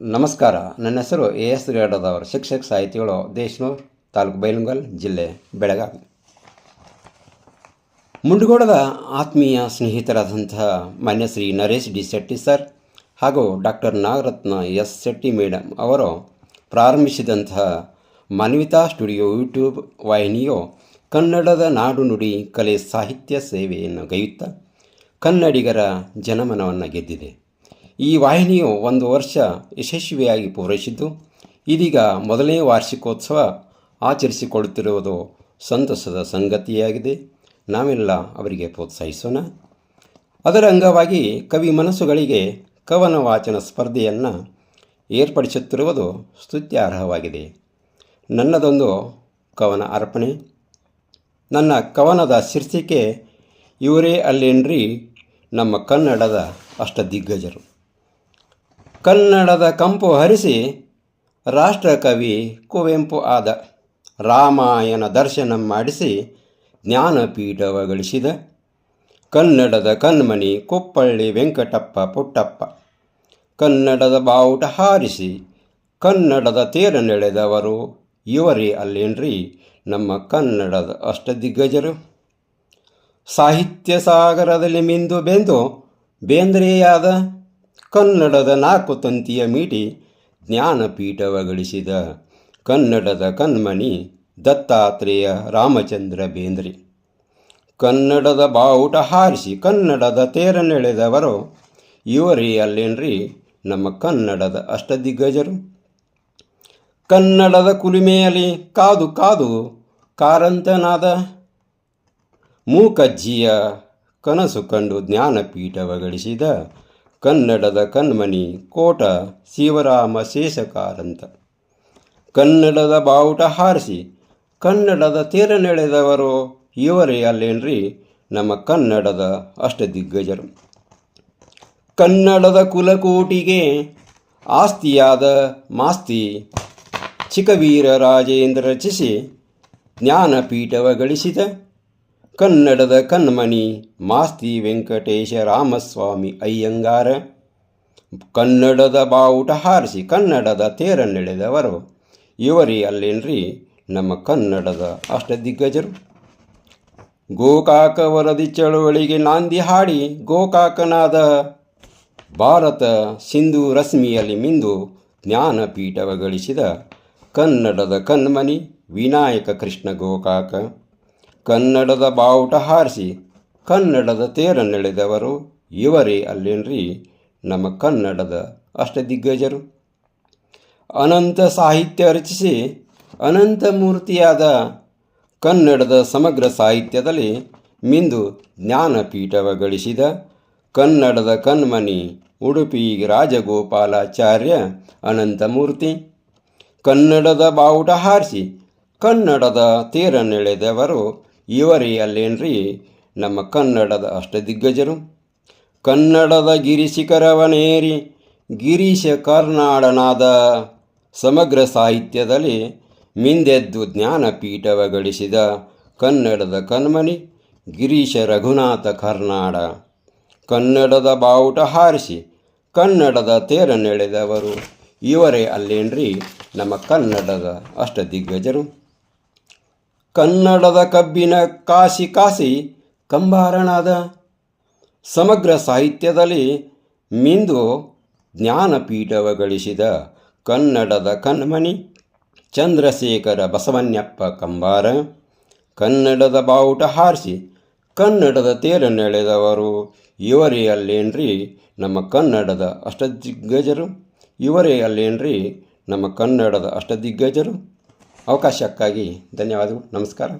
ನಮಸ್ಕಾರ. ನನ್ನ ಹೆಸರು ಎ ಎಸ್ ರೇಡದವರು. ಶಿಕ್ಷಕ ಸಾಹಿತಿಗಳು ದೇಶನೂರ್ ತಾಲೂಕು ಬೈಲುಂಗಲ್ ಜಿಲ್ಲೆ ಬೆಳಗಾವಿ. ಮುಂಡಗೋಡದ ಆತ್ಮೀಯ ಸ್ನೇಹಿತರಾದಂತಹ ಮಾನ್ಯ ಶ್ರೀ ನರೇಶ್ ಡಿ ಶೆಟ್ಟಿ ಸರ್ ಹಾಗೂ doctor Nagaratna S Shetty madam ಅವರು ಪ್ರಾರಂಭಿಸಿದಂತಹ ಮಾನ್ವಿತಾ ಸ್ಟುಡಿಯೋ ಯೂಟ್ಯೂಬ್ ವಾಹಿನಿಯು ಕನ್ನಡದ ನಾಡು ನುಡಿ ಕಲೆ ಸಾಹಿತ್ಯ ಸೇವೆಯನ್ನು ಗೈಯುತ್ತಾ ಕನ್ನಡಿಗರ ಜನಮನವನ್ನು ಗೆದ್ದಿದೆ. ಈ ವಾಹಿನಿಯು ಒಂದು ವರ್ಷ ಯಶಸ್ವಿಯಾಗಿ ಪೂರೈಸಿದ್ದು, ಇದೀಗ ಮೊದಲನೇ ವಾರ್ಷಿಕೋತ್ಸವ ಆಚರಿಸಿಕೊಳ್ಳುತ್ತಿರುವುದು ಸಂತಸದ ಸಂಗತಿಯಾಗಿದೆ. ನಾವೆಲ್ಲ ಅವರಿಗೆ ಪ್ರೋತ್ಸಾಹಿಸೋಣ. ಅದರ ಅಂಗವಾಗಿ ಕವಿ ಮನಸ್ಸುಗಳಿಗೆ ಕವನ ವಾಚನ ಸ್ಪರ್ಧೆಯನ್ನು ಏರ್ಪಡಿಸುತ್ತಿರುವುದು ಸ್ತುತ್ಯಾರ್ಹವಾಗಿದೆ. ನನ್ನದೊಂದು ಕವನ ಅರ್ಪಣೆ. ನನ್ನ ಕವನದ ಶೀರ್ಷಿಕೆ, ಇವರೇ ಅಲ್ಲೇನ್ರಿ ನಮ್ಮ ಕನ್ನಡದ ಅಷ್ಟ ದಿಗ್ಗಜರು ಕನ್ನಡದ ಕಂಪು ಹರಿಸಿ ರಾಷ್ಟ್ರಕವಿ ಕುವೆಂಪು ಆದ ರಾಮಾಯಣ ದರ್ಶನ ಮಾಡಿಸಿ ಜ್ಞಾನಪೀಠವ ಗಳಿಸಿದ ಕನ್ನಡದ ಕಣ್ಮಣಿ ಕುಪ್ಪಳ್ಳಿ ವೆಂಕಟಪ್ಪ ಪುಟ್ಟಪ್ಪ. ಕನ್ನಡದ ಬಾವುಟ ಹಾರಿಸಿ ಕನ್ನಡದ ತೇರನೆಳೆದವರು ಇವರೇ ಅಲ್ಲೇನ್ರಿ ನಮ್ಮ ಕನ್ನಡದ ಅಷ್ಟದಿಗ್ಗಜರು. ಸಾಹಿತ್ಯ ಸಾಗರದಲ್ಲಿ ಮಿಂದು ಬೆಂದು ಬೇಂದ್ರೆಯಾದ ಕನ್ನಡದ ನಾಲ್ಕು ತಂತಿಯ ಮೀಟಿ ಜ್ಞಾನಪೀಠವ ಗಳಿಸಿದ ಕನ್ನಡದ ಕಣ್ಮಣಿ ದತ್ತಾತ್ರೇಯ ರಾಮಚಂದ್ರ ಬೇಂದ್ರೆ. ಕನ್ನಡದ ಬಾವುಟ ಹಾರಿಸಿ ಕನ್ನಡದ ತೇರನೆಳೆದವರು ಇವರೇ ಅಲ್ಲೇನ್ರಿ? ನಮ್ಮ ಕನ್ನಡದ ಅಷ್ಟದಿಗ್ಗಜರು. ಕನ್ನಡದ ಕುಲುಮೆಯಲ್ಲಿ ಕಾದು ಕಾದು ಕಾರಂತನಾದ ಮೂಕಜ್ಜಿಯ ಕನಸು ಕಂಡು ಜ್ಞಾನಪೀಠವ ಗಳಿಸಿದ ಕನ್ನಡದ ಕಣ್ಮಣಿ ಕೋಟ ಶಿವರಾಮ ಶೇಷಕಾರಂತ. ಕನ್ನಡದ ಬಾವುಟ ಹಾರಿಸಿ ಕನ್ನಡದ ತೇರನೆಳೆದವರು ಇವರೇ ಅಲ್ಲೇನ್ರಿ? ನಮ್ಮ ಕನ್ನಡದ ಅಷ್ಟದಿಗ್ಗಜರು ಕನ್ನಡದ ಕುಲಕೋಟಿಗೆ ಆಸ್ತಿಯಾದ ಮಾಸ್ತಿ ಚಿಕ್ಕವೀರ ರಾಜೇಂದ್ರ ರಚಿಸಿ ಜ್ಞಾನಪೀಠವ ಗಳಿಸಿದ ಕನ್ನಡದ ಕಣ್ಮಣಿ ಮಾಸ್ತಿ ವೆಂಕಟೇಶ ರಾಮಸ್ವಾಮಿ ಅಯ್ಯಂಗಾರ. ಕನ್ನಡದ ಬಾವುಟ ಹಾರಿಸಿ ಕನ್ನಡದ ತೇರನ್ನೆಳೆದವರು ಇವರೇ ಅಲ್ಲೇನ್ರಿ ನಮ್ಮ ಕನ್ನಡದ ಅಷ್ಟದಿಗ್ಗಜರು. ಗೋಕಾಕ ವರದಿ ಚಳುವಳಿಗೆ ನಾಂದಿ ಹಾಡಿ ಗೋಕಾಕನಾದ ಭಾರತ ಸಿಂಧು ರಶ್ಮಿಯಲ್ಲಿ ಮಿಂದು ಜ್ಞಾನಪೀಠವ ಗಳಿಸಿದ ಕನ್ನಡದ ಕಣ್ಮಣಿ ವಿನಾಯಕ ಕೃಷ್ಣ ಗೋಕಾಕ. ಕನ್ನಡದ ಬಾವುಟ ಹಾರಿಸಿ, ಕನ್ನಡದ ತೇರನ್ನೆಳೆದವರು ಇವರೇ ಅಲ್ಲೇನ್ರಿ? ನಮ್ಮ ಕನ್ನಡದ ಅಷ್ಟ ದಿಗ್ಗಜರು. ಅನಂತ ಸಾಹಿತ್ಯ ರಚಿಸಿ, ಅನಂತ ಮೂರ್ತಿಯಾದ ಕನ್ನಡದ ಸಮಗ್ರ ಸಾಹಿತ್ಯದಲ್ಲಿ ಮಿಂದು ಜ್ಞಾನಪೀಠವ ಗಳಿಸಿದ ಕನ್ನಡದ ಕಣ್ಮಣಿ ಉಡುಪಿ ರಾಜಗೋಪಾಲಾಚಾರ್ಯ ಅನಂತಮೂರ್ತಿ ಕನ್ನಡದ ಬಾವುಟ ಹಾರಿಸಿ, ಕನ್ನಡದ ತೇರನ್ನೆಳೆದವರು ಇವರೇ ಅಲ್ಲೇನ್ರಿ? ನಮ್ಮ ಕನ್ನಡದ ಅಷ್ಟದಿಗ್ಗಜರು ಕನ್ನಡದ ಗಿರಿಶಿಖರವನೇರಿ, ಗಿರೀಶ ಕರ್ನಾಡನಾದ ಸಮಗ್ರ ಸಾಹಿತ್ಯದಲ್ಲಿ ಮಿಂದೆದ್ದು ಜ್ಞಾನಪೀಠವ ಗಳಿಸಿದ ಕನ್ನಡದ ಕಣ್ಮಣಿ ಗಿರೀಶ ರಘುನಾಥ ಕರ್ನಾಡ. ಕನ್ನಡದ ಬಾವುಟ ಹಾರಿಸಿ ಕನ್ನಡದ ತೇರನ್ನೆಳೆದವರು ಇವರೇ ಅಲ್ಲೇನ್ರಿ? ನಮ್ಮ ಕನ್ನಡದ ಅಷ್ಟದಿಗ್ಗಜರು ಕನ್ನಡದ ಕಬ್ಬಿನ ಕಾಸಿ ಕಾಸಿ ಕಂಬಾರನಾದ ಸಮಗ್ರ ಸಾಹಿತ್ಯದಲ್ಲಿ ಮಿಂದು ಜ್ಞಾನಪೀಠವ ಗಳಿಸಿದ ಕನ್ನಡದ ಕಣ್ಮಣಿ ಚಂದ್ರಶೇಖರ ಬಸವನ್ಯಪ್ಪ ಕಂಬಾರ, ಕನ್ನಡದ ಬಾವುಟ ಹಾರಿಸಿ ಕನ್ನಡದ ತೇರನ್ನೆಳೆದವರು ಇವರೇ ಅಲ್ಲೇನ್ರಿ ನಮ್ಮ ಕನ್ನಡದ ಅಷ್ಟದಿಗ್ಗಜರು? ಇವರೇ ಅಲ್ಲೇನ್ರಿ ನಮ್ಮ ಕನ್ನಡದ ಅಷ್ಟದಿಗ್ಗಜರು? ಅವಕಾಶಕ್ಕಾಗಿ ಧನ್ಯವಾದಗಳು. ನಮಸ್ಕಾರ.